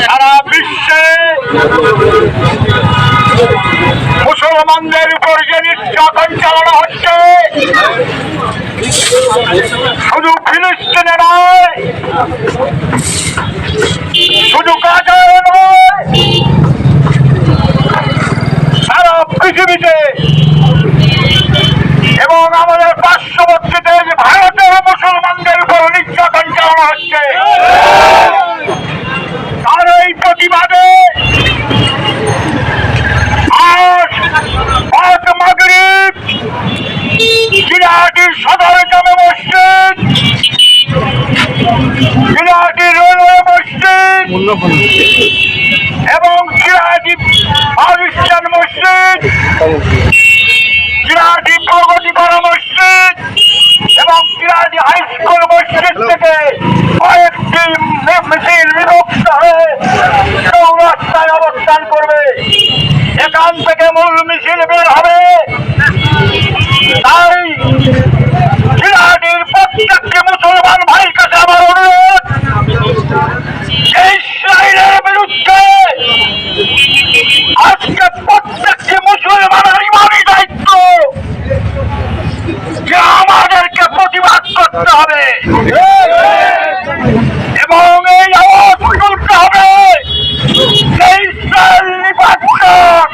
সারা বিশ্বে মুসলমানদের উপর যে নির্যাতন চালানো হচ্ছে শুধু ফিলিস্তিনে নয় শুধু গাজায় নয় সারা পৃথিবীতে এবং আমাদের পার্শ্ববর্তী দেশ ভারতের মুসলমানদের উপর নির্যাতন চালানো হচ্ছে তার এই প্রতিবাদে আজ আজ মাগরিব মসজিদ রেলওয়ে মসজিদ এবং জিরাহাটি পাকিস্তান মসজিদ জিরাহাটি প্রগতি করা মসজিদ এবং জিরাহাটি হাই স্কুল মসজিদ থেকে কয়েকটি মিছিল বিভক্ত হয়ে চৌরাস্তায় অবস্থান করবে। এখান থেকে মূল মিছিল বের হবে। তাই প্রত্যেকটি মুসলমান ভাইয়ের কাছে আমার অনুরোধ ইসরায়েলের বিরুদ্ধে। আজকে প্রত্যেকটি মুসলমানের ইমানি দায়িত্ব যে আমাদেরকে প্রতিবাদ করতে হবে এবং এই আওয়াজ তুলতে হবে যে ইসরায়েল নিপাতক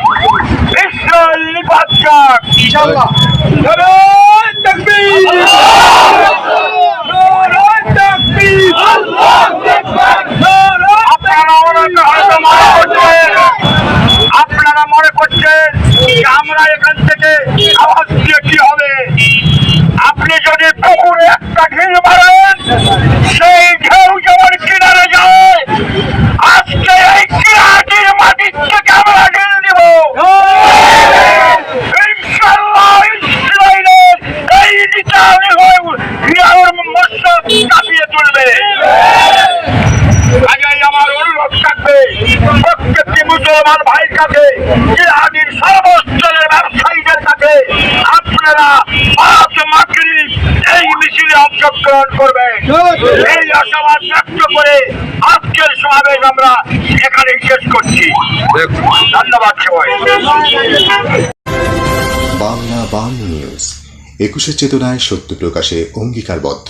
ইনশাআল্লাহ। আপনারা মনে করছেন আপনারা মনে করছেন যে আমরা এখান থেকে আওয়াজ দিয়ে কি হবে? আপনি যদি পুকুরে একটা ঢিল মারেন সেই মুসলমান ভাইয়ের কাছে জিহাদির সর্বস্তরের ব্যবসায়ীদের কাছে আপনারা আজ মাকড়ি এই মিছিলে অংশগ্রহণ করবেন। এই আশাবাদ ব্যক্ত করে আজকের সমাবেশ আমরা এখানে শেষ করছি। ধন্যবাদ সবাই। বাংলা বাংলা নিউজ, একুশে চেতনায় সত্য প্রকাশে অঙ্গীকারবদ্ধ।